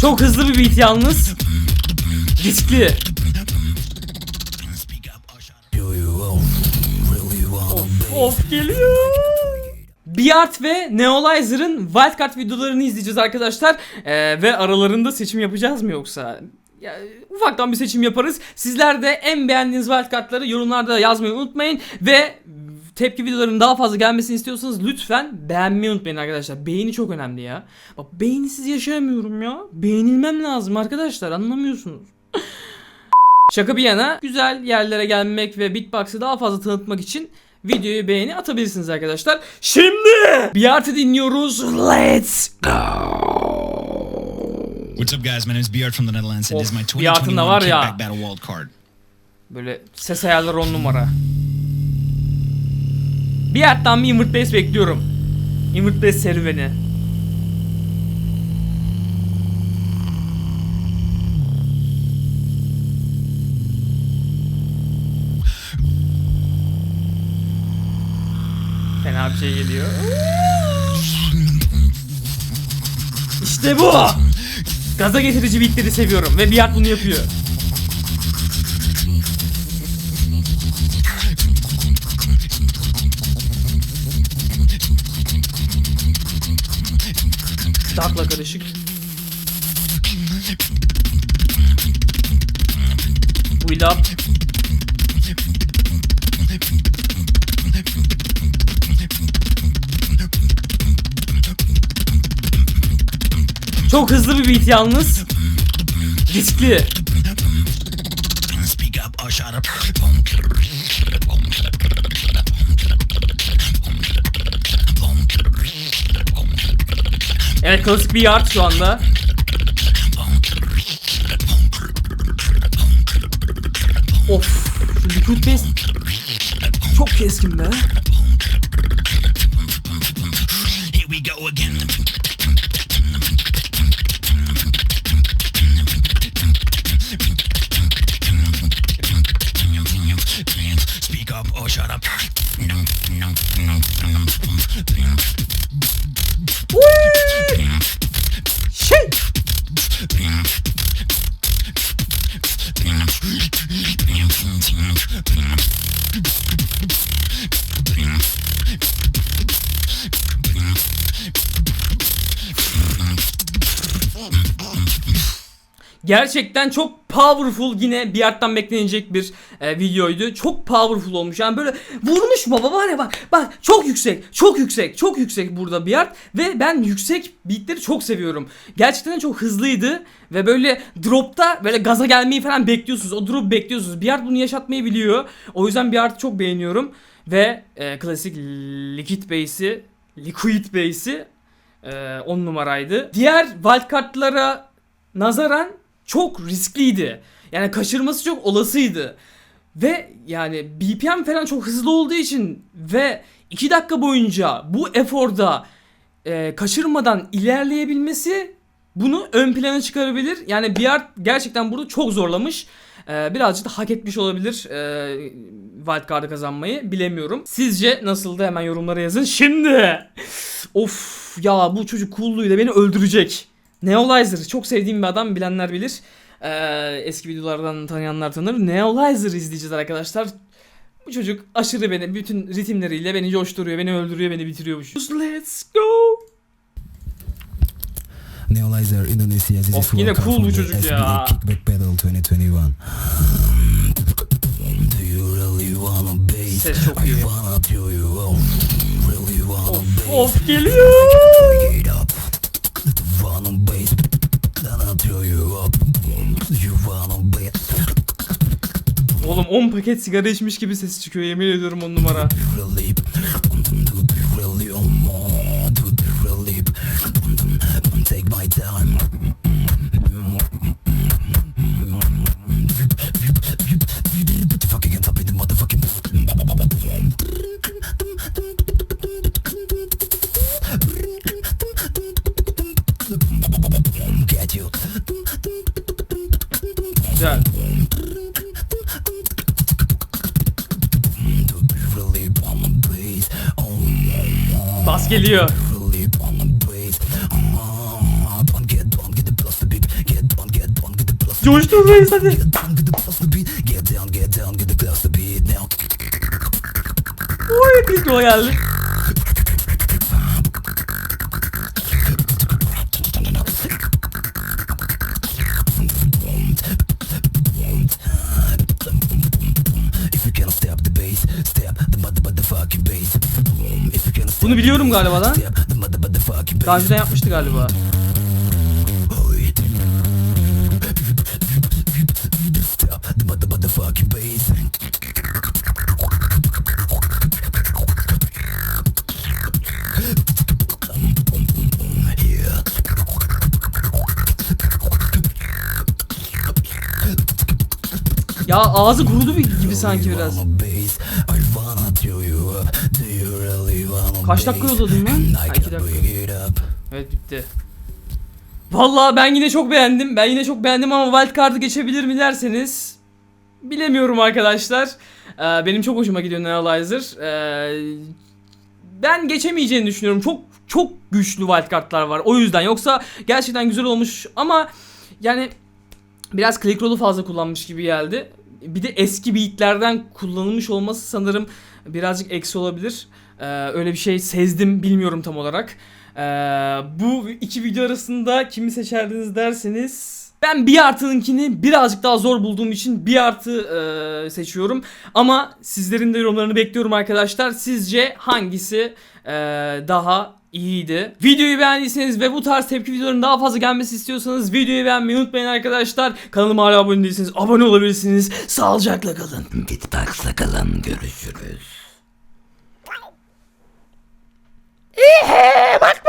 Çok hızlı bir beat yalnız. Riskli. Of, geliyor. Beard ve Neolizer'ın Wildcard videolarını izleyeceğiz arkadaşlar. Ee, ve aralarında seçim yapacağız mı yoksa? Ya, ufaktan bir seçim yaparız. Sizler de en beğendiğiniz wildcardları yorumlarda yazmayı unutmayın. Ve tepki videolarının daha fazla gelmesini istiyorsanız lütfen beğenmeyi unutmayın arkadaşlar. Beğeni çok önemli ya. Bak beğenisiz yaşayamıyorum ya. Beğenilmem lazım arkadaşlar anlamıyorsunuz. Şaka bir yana güzel yerlere gelmek ve beatbox'ı daha fazla tanıtmak için videoyu beğeni atabilirsiniz arkadaşlar. Şimdi bir artı dinliyoruz. Let's go. What's up, guys? My name is Björn from the Netherlands, and this is my Of, bir altında 2021 var ya. Kickback Battle World Card. Böyle ses ayarları on numara. Bir yerden bir Invert Base bekliyorum. Invert Base serüveni. Fena bir şey geliyor. İşte bu. Gaza getirici beatleri seviyorum ve Biat bunu yapıyor. Dark'la karışık. Build up. Çok hızlı bir beat yalnız. Riskli. Evet klasik bir yard şu anda. Of. Şu liquid base çok keskin be. Shut up. Şey. Gerçekten çok powerful yine bir yerden beklenecek bir e, videoydu. Çok powerful olmuş. Yani böyle vurmuş baba var ya bak. Bak çok yüksek. Çok yüksek. Çok yüksek burada bir yard. Ve ben yüksek beatleri çok seviyorum. Gerçekten çok hızlıydı. Ve böyle dropta böyle gaza gelmeyi falan bekliyorsunuz. O drop bekliyorsunuz. Bir yard bunu yaşatmayı biliyor. O yüzden bir yard çok beğeniyorum. Ve e, klasik liquid base'i liquid base'i 10 numaraydı. Diğer wildcard'lara nazaran çok riskliydi. Yani kaçırması çok olasıydı. Ve yani BPM falan çok hızlı olduğu için ve 2 dakika boyunca bu eforda e, kaçırmadan ilerleyebilmesi bunu ön plana çıkarabilir. Yani Biard gerçekten burada çok zorlamış. E, birazcık da hak etmiş olabilir e, wildcard'ı kazanmayı bilemiyorum. Sizce nasıldı hemen yorumlara yazın. Şimdi of ya bu çocuk coolluğuyla beni öldürecek. Neolizer çok sevdiğim bir adam bilenler bilir. Ee, eski videolardan tanıyanlar tanır. Neolizer izleyeceğiz arkadaşlar. Bu çocuk aşırı beni bütün ritimleriyle beni coşturuyor, beni öldürüyor, beni bitiriyor bu çocuk. Let's go. Neolizer Indonesia this Of, yine cool bu çocuk ya. Kickback Battle 2021 Do you really wanna base? Ses çok iyi. Wanna Of, of geliyor. Oğlum 10 paket sigara içmiş gibi ses çıkıyor yemin ediyorum on numara. Really ses geliyor. Coşturdayız hadi. Oy Battle Royale. Bunu biliyorum galiba lan. Daha önceden yapmıştı galiba. Ya ağzı kurudu gibi sanki biraz. Kaç dakika yolladım? I Ha, iki dakika. Evet bitti. Vallahi ben yine çok beğendim. Ben yine çok beğendim ama wildcard'ı geçebilir mi derseniz bilemiyorum arkadaşlar. Ee, benim çok hoşuma gidiyor Neuralizer. Ee, ben geçemeyeceğini düşünüyorum. Çok çok güçlü wildcard'lar var. O yüzden yoksa gerçekten güzel olmuş ama yani biraz click roll'u fazla kullanmış gibi geldi. Bir de eski beatlerden kullanılmış olması sanırım birazcık eksi olabilir. Ee, öyle bir şey sezdim bilmiyorum tam olarak. Ee, bu iki video arasında kimi seçerdiniz derseniz ben bir artı'nınkini birazcık daha zor bulduğum için bir artı e, seçiyorum. Ama sizlerin de yorumlarını bekliyorum arkadaşlar. Sizce hangisi e, daha iyiydi? Videoyu beğendiyseniz ve bu tarz tepki videolarının daha fazla gelmesi istiyorsanız videoyu beğenmeyi unutmayın arkadaşlar. Kanalıma hala abone değilseniz abone olabilirsiniz. Sağlıcakla kalın. Gitbox'ta kalın görüşürüz. Bakmayın.